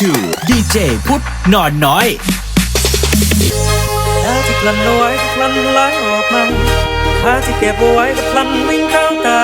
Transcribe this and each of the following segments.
to DJ พุทธนอนน้อยถ้าที่กลั่นเอาไว้ก็กลั่นไหลออกมาถ้าที่เก็บเอาไว้ก็กลั่นวิ่งเข้าตา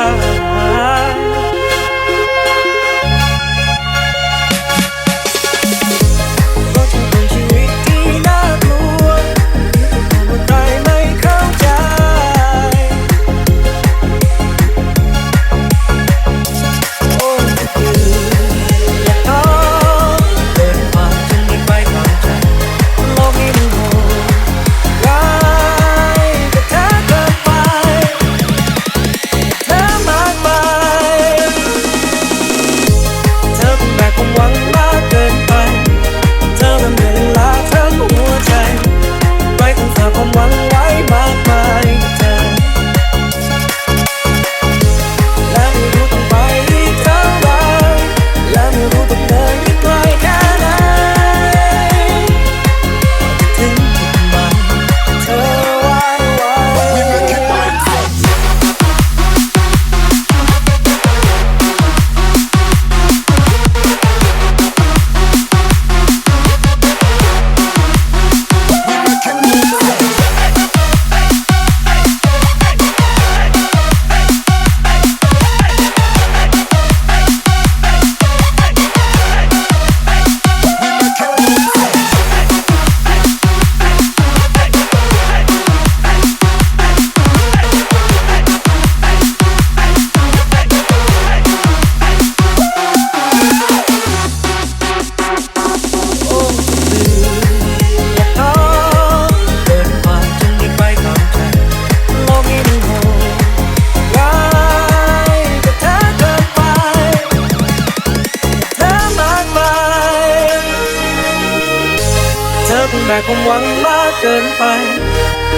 ความหวังมากเกินไป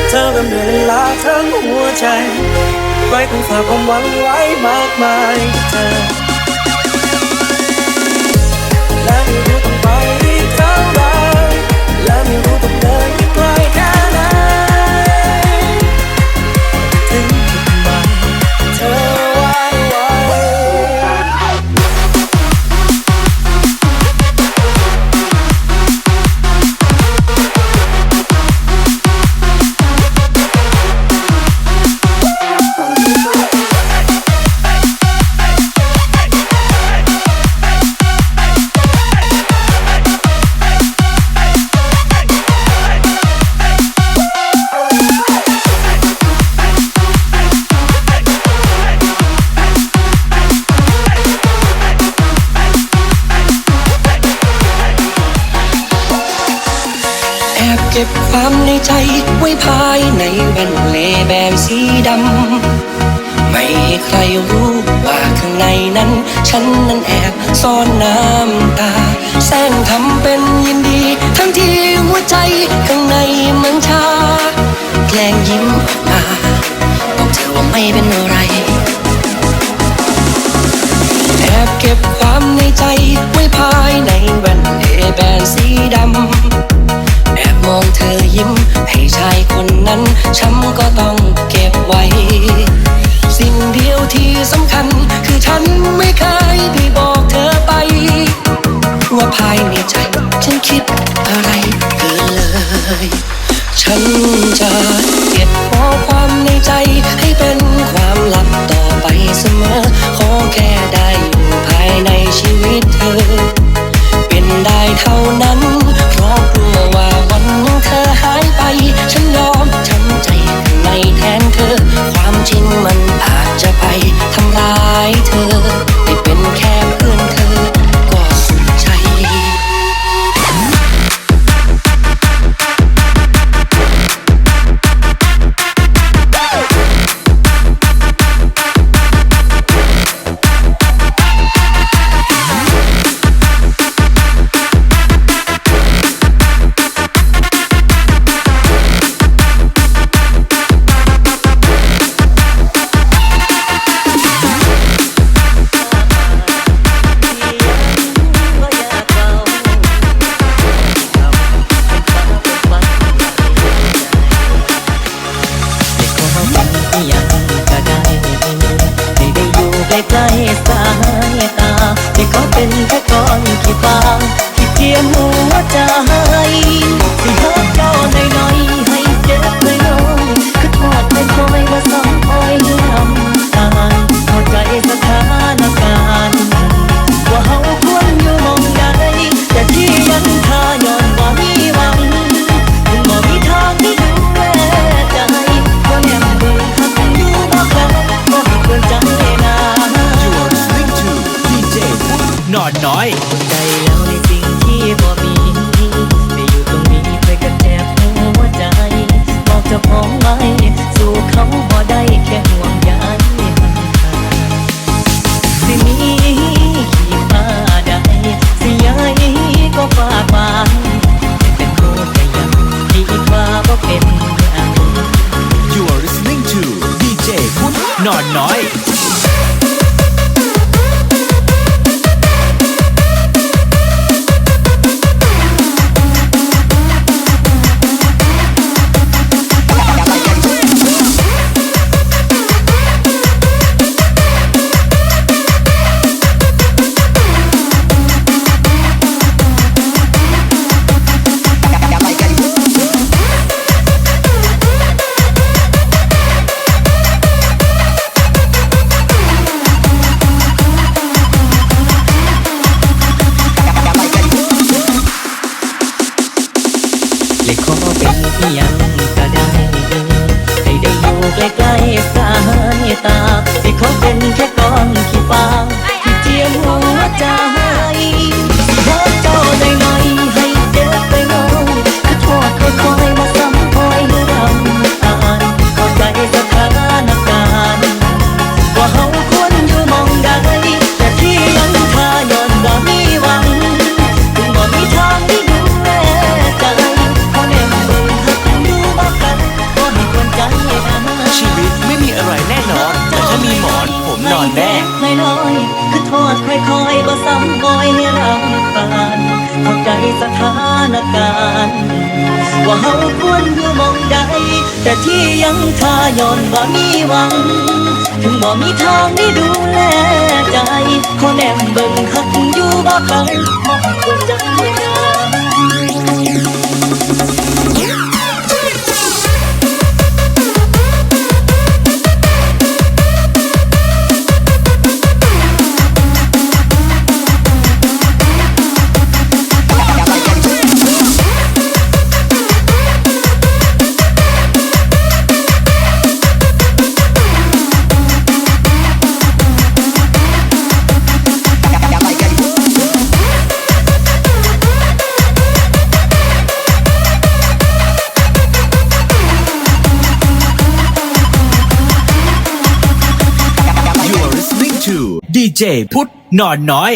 เธอเป็นเวลาทั้งหัวใจไว้คงฝากความหวังไว้มากมายกับเธอ ความในใจไว้ภายในแว่นเลแบนสีดำ ไม่ให้ใครรู้ว่าข้างในนั้น ฉันนั้นแอบซ่อนน้ำตา แสร้งทำเป็นยินดี ทั้งที่หัวใจข้างในมันชาแกล้งยิ้มออกมาบอกเธอว่าไม่เป็นอะไรแอบเก็บความในใจไว้ภายในแว่นเลแบนสีดำ ช้ำก็ต้องเก็บไว้ สิ่งเดียวที่สำคัญ คือฉันไม่เคยได้บอกเธอไป ว่าภายในใจ ฉันคิดอะไรเกิเลย ฉันจะเก็บขอความในใจให้เป็นความลับต่อไปเสมอ ขอแค่ได้อยู่ภายในชีวิตเธอ เป็นได้เท่านั้น นอนน้อย こで ดค่อยๆบ่ซ้ำบ่อยรำคาญเข้าใจสถานการณ์ว่าเฮาควรอยู่มองใด แต่ที่ยังทาย้อนบ่มีหวัง ถึงบ่มีทางได้ดูแลใจขอแนมเบิ่งคักอยู่บ่ฟังมองคุณจัง พุทธนอนน้อย